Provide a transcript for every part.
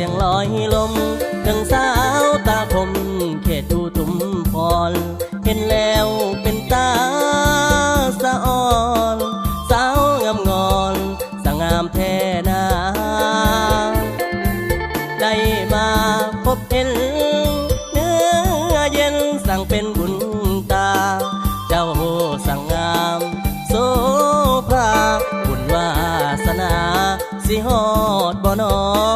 ียงลอยลมถึงสาวตาคมเขตดูทุมพร เห็นแล้วเป็นตาสะอ่อน สาวงามงอนสงามแท้นาได้มาพบเห็นเนื้อเย็นสั่งเป็นบุญตา เจ้าสั่งงามโสภาบุญวาสนา สิฮอดบ่นอ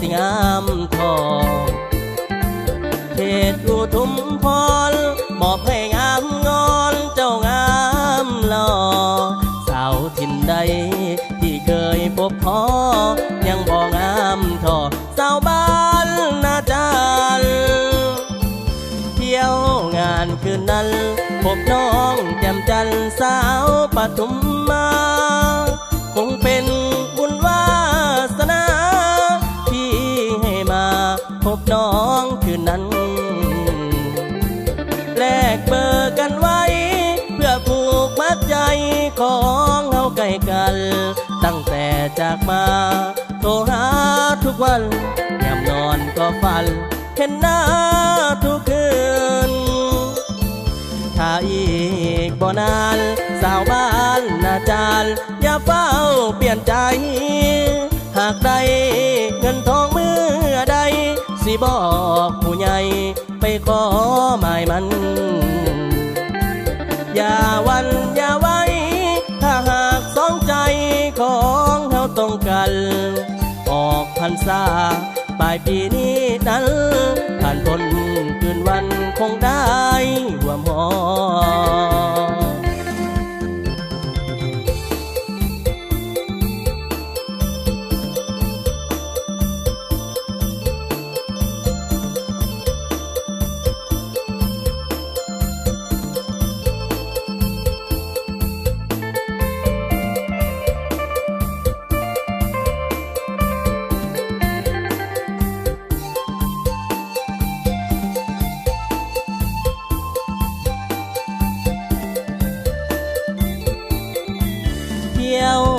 สิงามทองเขตอุทุมพรบอกให้งามงอนเจ้างามหล่อสาวถิ่นใด ที่เคยพบพอยังบอกงามทอสาวบ้านนาจารเที่ยวงานคืนนั้นพบน้องแจ่มจันทร์สาวปทุม ของเฮาใกล้กัน ตั้งแต่จากมา โทรหาทุกวันยามนอนก็ฝัน เห็นหน้าทุกคืน ถ้าอีกบ่นาน สาวบ้านนาจาร์อย่าเฝ้าเปลี่ยนใจ หากได้เงินทองมือใด สิบอกผู้ใหญ่ไปขอหมายมัน อย่าวันอย่าไว้ ถ้าหากสองใจของเฮาตรงกัน ออกพรรษาปลายปีนี้นั้นผ่านพ้นคืนวันคงได้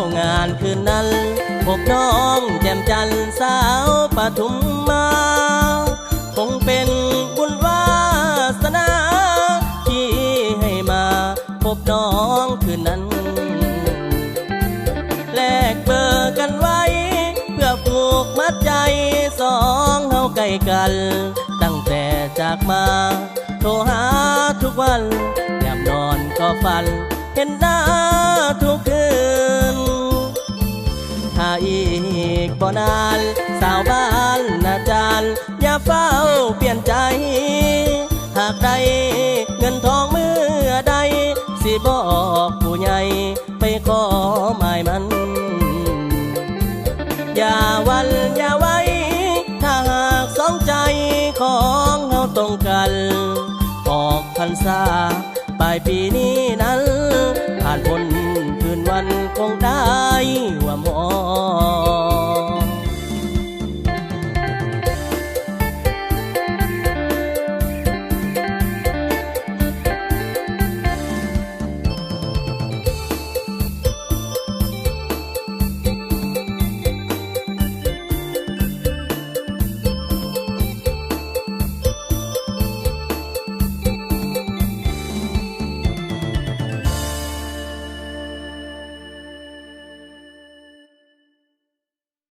ที่ยวงานคืนนั้น พบน้องแจ่มจันทร์สาวปทุมมา คงเป็นบุญวาสนาที่ให้มา พบน้องคืนนั้น แลกเบอร์กันไว้ เพื่อผูกมัดใจสองเฮาใกล้กัน ตั้งแต่จากมา โทรหาทุกวันยามนอนก็ฝัน เห็นหน้า อีกบ่นาน สาวบ้านนาจารอย่าเฝ้าเปลี่ยนใจ หากได้เงินทองเมื่อใด สิบอกผู้ใหญ่ไปขอหมายมัน อย่าวันอย่าไว้ ถ้าหากสองใจของเฮาตรงกันออกพรรษาปลายปีนี้นั้น ผ่านพ้นคืนวันคงได้